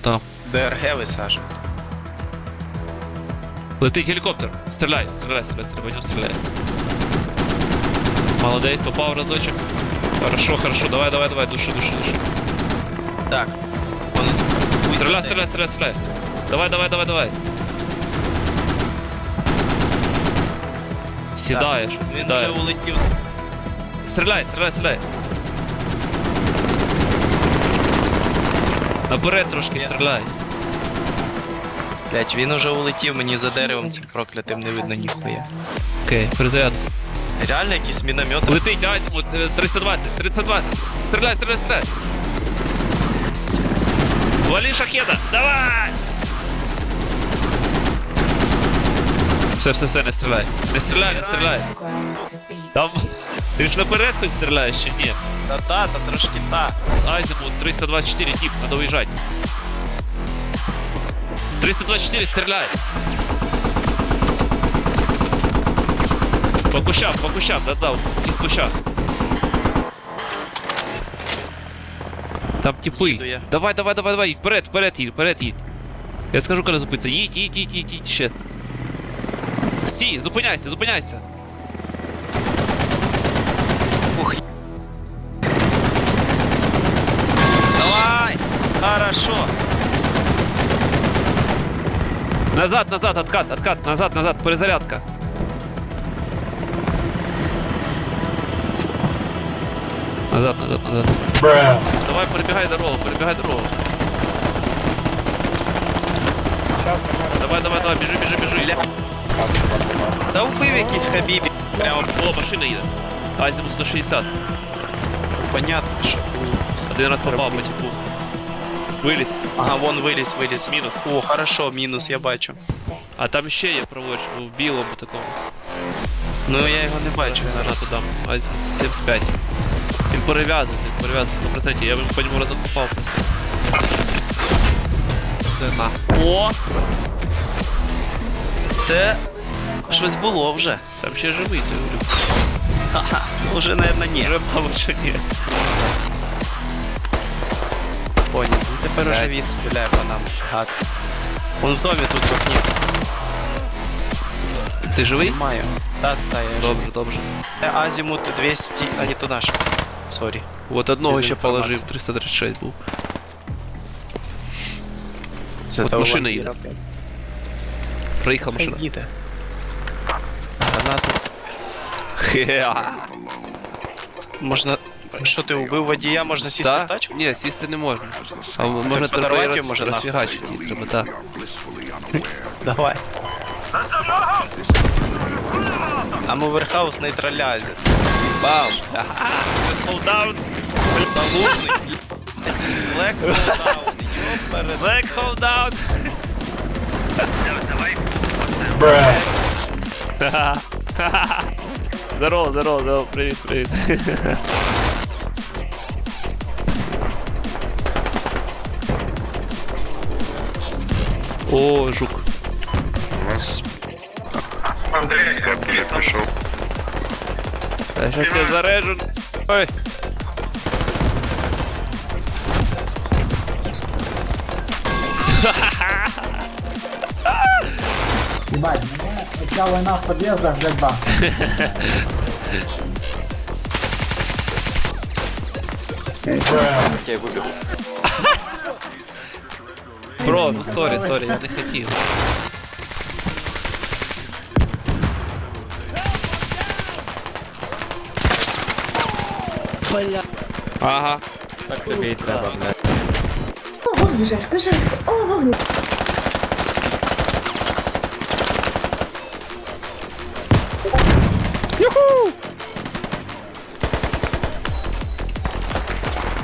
Там. ДРГ висаджують. Летить гелікоптер. Стріляй, стріляй, стріляй, стріляй, ньому стріляй. Молодець, попав разочок. Хорошо, хорошо, давай, давай, давай, души, души, души. Так. Воно Стреляй, стреляй, стреляй, стреляй. Давай, давай, давай, давай. Сідаєш, Він вже сідаєш. улетів. Стріляй, стріляй, стріляй. Наперед трошки стріляй. Блять, він уже улетів, мені за деревом цим проклятим не видно ніхуя. Окей, перезаряд. Реально якісь міномети. Летить, е, 320, 320. Стріляй, стріляй, стріляй. Вали шахеда, давай! Все, все, все, не стріляй. Не стріляй, не стріляй. Там. Ти ж наперед хтось стріляєш чи ні? Та та, та трошки та. Азимут 324, тип, надо уезжать. 324, стреляй! По кущам, по кущам, да-да, в кущах. Там типи. Їду я. Давай, давай, давай, давай, вперед, вперед їдь, вперед їдь. Я скажу, коли зупиниться. Їдь, їдь, їдь, їдь, їдь ще. Стій, зупиняйся, зупиняйся. Хорошо. Назад, назад, откат, откат, назад, назад, перезарядка. Назад, назад, назад. Давай, перебігай дорогу, перебігай дорогу. Давай, давай, давай, біжи, біжи, біжи. Бля. Та вбив якийсь хабібі. Прямо О, машина їде. Айзему 160. понятно, що. Один раз попав по типу. Виліз. Ага, вон виліз, виліз. Мінус. О, хорошо, мінус, я бачу. А там ще є проводч в білому такому. Ну я його не бачу зараз. Там Айзему 75. Він перев'язаний, перев'язаний 100%. Я б по ньому разом попав просто. О! Це щось було вже. Там ще живий, я говорю. Ха-ха. Вже, наверное, ні. Вже мало що ні. Тепер уже він стріляє по нам. Гад. Он в домі тут в окні. Ти живий? Маю. Так, так, я Добре, добре. Е, Азімут 200, а не то наш. Сорі. От одного Без ще інформації. положив, 336 був. Це От машина їде. Проїхала машина. Їде. Гранату. Можна. Що ти убив водія, можна сісти в тачку? Ні, сісти не можна. А можна його, може, розфігачити її треба, так. Давай. А Моверхаус нейтралязит. Бам! Холдаун! Залужний. Блек Холдаун. Black холдаун! Здорово, здорово, здорово, привіт, привіт. О, жук. У нас... Андрей, Капель пришел. Да, сейчас тебя зарежут. Ой. Ебать, вся война в подъездах, блядь, ба. Окей, выбегу. Бро, ну сорі, сорі, я не хотів. Ага. О, вовнутрь, жарко, жарко. О, вовнутрь.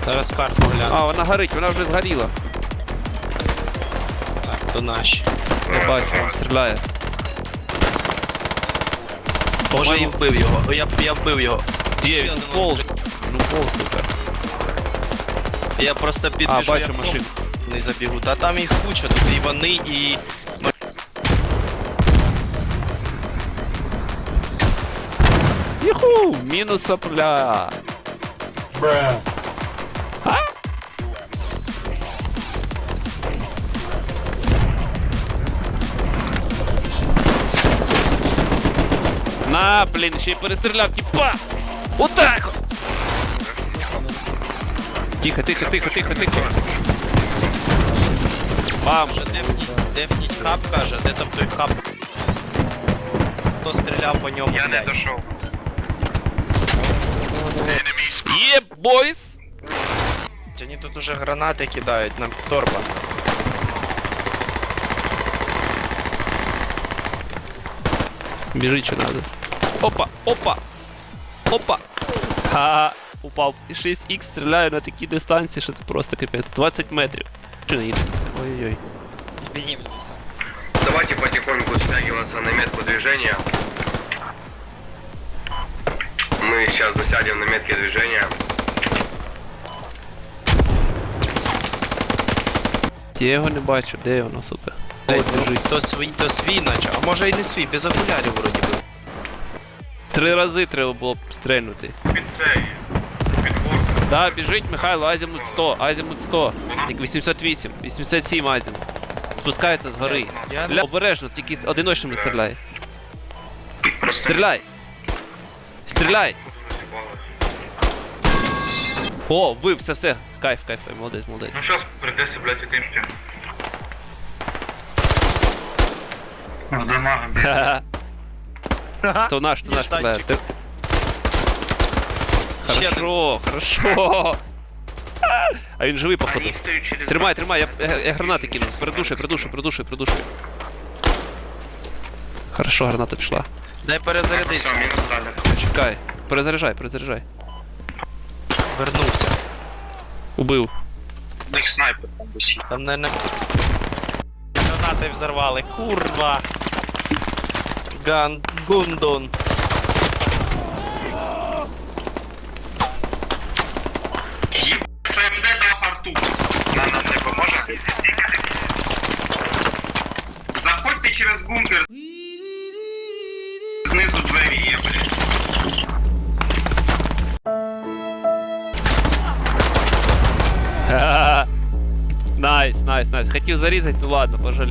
Зараз карту гляну. А, вона горить, вона вже згоріла. То наші. Я бачу, він стріляє. Може і вбив його. О, Я, я вбив його. Є, він пол. Ну пол, сука. Я просто підбіжу. А, бачу я машину. Не забігу. Та там їх куча, тут і вони, і... Юху! Мінус сопля. А? Блін, ще й перестріляв, тіпа! Отак! от. Тихо, тихо, тихо, тихо, тихо. Бам! Каже, дефніть, дефніть хаб, каже, де там той хаб? Хто стріляв по ньому, Я не дошов. Є, бойс! Вони тут уже гранати кидають, нам торба. Біжить чи надо. Опа, опа! Опа! Ха! Упав. І 6х стріляю на такій дистанції, що це просто капець. 20 метрів. Чи не їде? Ой-ой-ой. Давайте потихоньку стягиваться на метку движения. Мы сейчас засядем на метке движения. Я його не бачу, де воно, сука? Біжить. То свій, то свій наче, а може і не свій, без окулярів вроді би. Три рази треба було б стрельнути. Під цей. Під горку. Да, біжить Михайло, азімут 100, азімут 100. Як 88, 87 азімут. Спускається з гори. Бля, обережно, тільки з одиночними стріляй. Стріляй! Стріляй! О, вбив, все, все. Кайф, кайф, кайф, молодець, молодець. Ну сейчас придется, блядь, этим. В дамагом. Ха-ха. То наш, то наш стріляє. танчик. Ти- Ще Хорошо, хорошо. А він живий, походу. Они встают через... Тримай, тримай, я, я, я гранати кину. Придушуй, придушуй, придушуй, придушуй. Хорошо, граната пішла. Дай перезарядитися. Все, минус дали. Чекай. Перезаряджай, перезаряджай. Вернувся. Убив. У них снайпер там висит. Там, наверное... Гранати взорвали. Курва! Ган... Гундон. ФМД дав арту. На нам не поможе? Заходьте через бункер. Знизу двері є, блядь. Ха-ха. Найс, найс, найс. Хотів зарізати, ну ладно, пожаль.